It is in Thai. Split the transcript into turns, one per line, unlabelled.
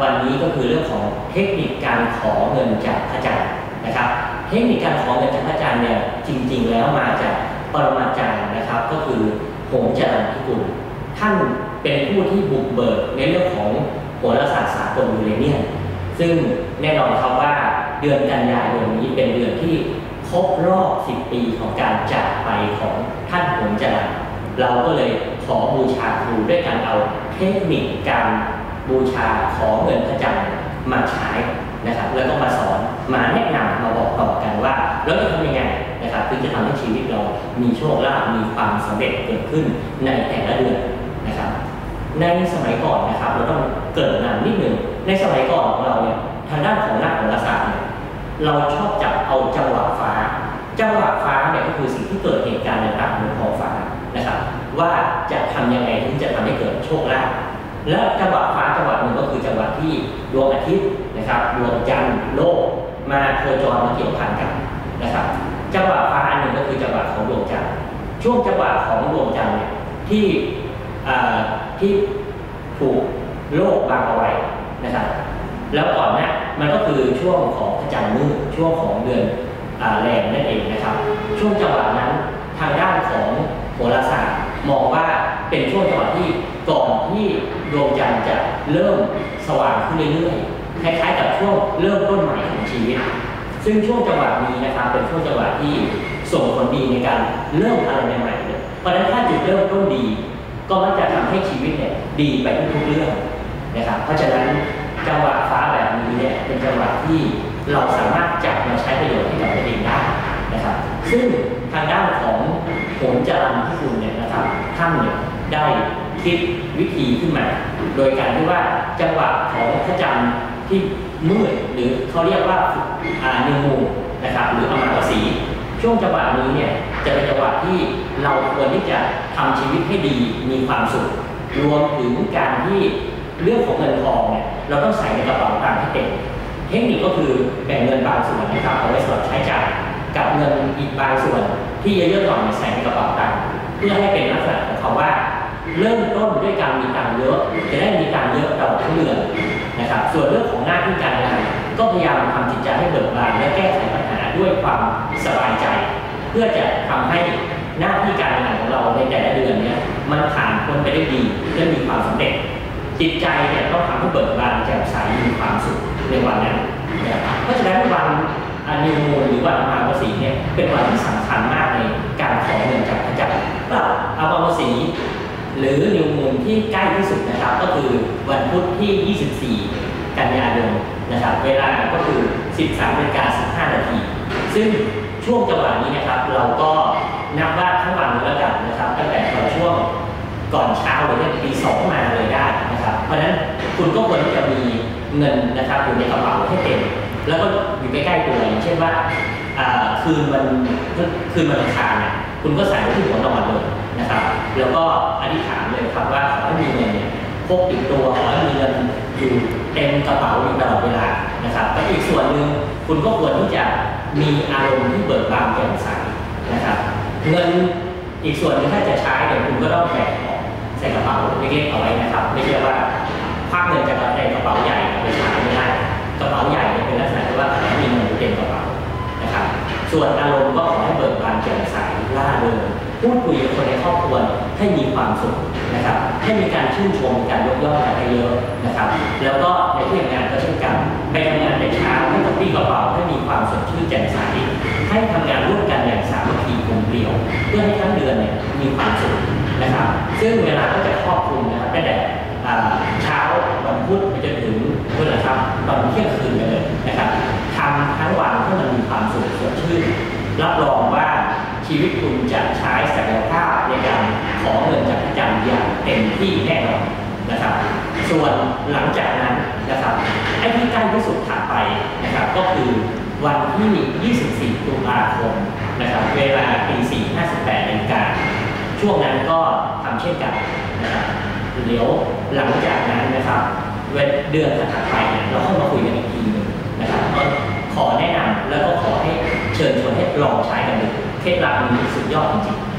วันนี้ก็คือเรื่องของเทคนิคการขอเงินจากพระอาจารย์นะครับ เทคนิคการขอเงินจากพระอาจารย์เนี่ยจริง ๆ แล้วมาจากปรมาจารย์นะครับ ก็คือโหงจรัญพิกุลท่านเป็นผู้ที่บุกเบิกในเรื่องของโหราศาสตร์สากลยูเรเนียนซึ่งแน่นอนครับว่าเดือนกันยายนนี้เป็นเดือนที่ครบรอบ 10 ปีของการจากไปของท่านหงจรัญ เราก็เลยขอบูชาครูด้วยการเอาเทคนิคการบูชาขอเงินพระจันทร์มาใช้นะครับ แล้วก็มาสอนมาแนะนำมาบอกต่อกันว่าแล้วจะทำยังไงนะครับถึงจะทำให้ชีวิตเรามีโชคลาภมีความสำเร็จเกิดขึ้นในแต่ละเดือนนะครับ ในสมัยก่อนนะครับเราต้องเกิดนานนิดหนึ่งในสมัยก่อนของเราเนี่ยทางด้านของนักโหราศาสตร์เนี่ยเราชอบจับเอาจังหวะฟ้า จังหวะฟ้าเนี่ยก็คือสิ่งที่เกิดเหตุการณ์ต่างๆบนท้อง ว่าจะทำยังไงถึงจะทำให้เกิดโชคลาภและจังหวะฟ้าจังหวะหนึ่งก็คือจังหวะที่ดวงอาทิตย์นะครับดวงจันทร์โลกมาโคจรมาเกี่ยวพันกันนะครับ จังหวะฟ้าอันหนึ่งก็คือจังหวะของดวงจันทร์ช่วงจังหวะของดวงจันทร์เนี่ยที่ที่ถูกโลกบังเอาไว้นะครับ แล้วก่อนหน้มันก็คือช่วงของพระจันทร์มืดช่วงของเดือนอแรมนั่นเองนะครับ ช่วงจังหวะนั้นทางด้านของโหราศาสตร์มองว่าเป็นช่วงจังหวะที่ก่อนที่ดวงจันทร์จะเริ่มสว่างขึ้นเรื่อยๆคล้ายๆกับช่วงเริ่มต้นใหม่ของชีวิต ซึ่งช่วงจังหวะนี้นะครับเป็นช่วงจังหวะที่ส่งผลดีในการเริ่มอะไรใหม่ๆเพราะฉะนั้นถ้าจุดเริ่มต้นดี ก็มักจะทำให้ชีวิตเนี่ยดีไปทุกๆเรื่องนะครับ เพราะฉะนั้นจังหวะฟ้าแบบนี้เนี่ยเป็นจังหวะที่เราสามารถจับมาใช้ประโยชน์ให้กับตัวเองได้ นะครับ ซึ่งทางด้านของโหนจรันที่คุณเนี่ยนะครับท่านเนี่ยได้คิดวิธีขึ้นมา โดยการที่ว่าจังหวะของพระจันทร์ที่มืดหรือเขาเรียกว่าอ่านิวมูนะครับ หรืออมาวสี ช่วงจังหวะนี้เนี่ยจะเป็นจังหวะที่เราควรที่จะทำชีวิตให้ดีมีความสุข รวมถึงการที่เรื่องของเงินทองเนี่ยเราต้องใส่ในกระเป๋าตังค์ให้เต็มเทคนิคก็คือแบ่งเงินบางส่วนนะครับเอาไว้สำหรับใช้จ่าย กับเงินอีกบางส่วน ที่เยอะๆหน่อยใส่ในกระเป๋าตังค์เพื่อให้เป็นลักษณะของเขาว่า เริ่มต้นด้วยการมีตังค์เยอะ จะได้มีตังค์เยอะตลอดทั้งเดือนนะครับ ส่วนเรื่องของหน้าที่การงานก็พยายามทำจิตใจให้เบิกบานและแก้ไขปัญหาด้วยความสบายใจ เพื่อจะทำให้หน้าที่การงานของเราในแต่ละเดือนเนี้ยมันผ่านพ้นไปได้ดีและมีความสำเร็จ จิตใจเนี่ยต้องทำให้เบิกบานแจ่มใสมีความสุขในวันนั้นนะครับเพราะฉะนั้นวัน อันนิมูลหรือวันอมาวสีเนี่ยเป็นวันที่สำคัญมากในการขอเงินจากพระเจ้าก็อมาวสีหรือนิวมูลที่ใกล้ที่สุดนะครับ ก็คือวันพุธที่ 24 กันยายนนะครับ เวลาก็คือ 13นาฬิกา15 นาที ซึ่งช่วงจังหวะนี้นะครับ เราก็นับว่าทั้งวันแล้วกันนะครับ ตั้งแต่ตอนช่วงก่อนเช้าหรือเนี่ยตีสองมาเลยได้นะครับ เพราะฉะนั้นคุณก็ควรที่จะมีเงินนะครับอยู่ในกระเป๋าให้เต็ม แล้วก็อยู่ใกล้ๆตัวอย่างเช่นว่าคืนวันคืนวันอังคารเนี่ยคุณก็ใส่ไว้ที่หัวนอนเลยนะครับ แล้วก็อธิษฐานเลยครับว่าขอให้มีเงินเนี่ยพกติดตัวขอให้มีเงินอยู่เต็มกระเป๋าอยู่ตลอดเวลานะครับและอีกส่วนหนึ่งคุณก็ควรที่จะมีอารมณ์ที่เบิกบานแจ่มใสนะครับ เงินอีกส่วนหนึงถ้าจะใช้เดี๋ยวคุณก็ต้องแบ่งออกใส่กระเป๋าเล็กๆเอาไว้นะครับ ไม่ใช่ว่าควักเงินจากในกระเป๋าใหญ่ไปใช้ไม่ได้ กระเป๋าใหญ่เนี่ยเป็นลักษณะที่ว่าให้มีเงินเต็มกระเป๋านะครับ ส่วนอารมณ์ก็ขอให้เบิกบานแจ่มใสล่าเริงพูดคุยกับคนในครอบครัวให้มีความสุขนะครับ ให้มีการชื่นชมการยกย่องกันเยอะนะครับ แล้วก็ในที่ทำงานก็เช่นกันไปทำงานแต่เช้าให้กระปี้กระเป๋าให้มีความสดชื่นแจ่มใสให้ทำงานร่วมกันอย่างสามัคคีกลมเกลียว เพื่อให้ทั้งเดือนเนี่ยมีความสุขนะครับ ซึ่งเวลาก็จะครอบคลุมนะครับตั้งแต่ เที่ยงคืนไปเลยนะครับทำทั้งวันให้มันมีความสุขสดชื่นรับรองว่าชีวิตคุณจะใช้ศักยภาพในการขอเงินจากพระจันทร์อย่างเต็มที่แน่นอนนะครับ ส่วนหลังจากนั้นนะครับไอ้ที่ใกล้ที่สุดถัดไปนะครับ ก็คือวันที่ 24 ตุลาคมนะครับเวลาตี4 58นาฬิกาช่วงนั้นก็ทำเช่นกันนะครับเดี๋ยวหลังจากนั้นนะครับ เวเดือนถัดไปเนี่ยเราเข้ามาคุยกันอีกทีนึงนะครับก็ขอแนะนำแล้วก็ขอให้เชิญชวนให้ลองใช้กันดูเคล็ดลับนี้สุดยอดจริงๆ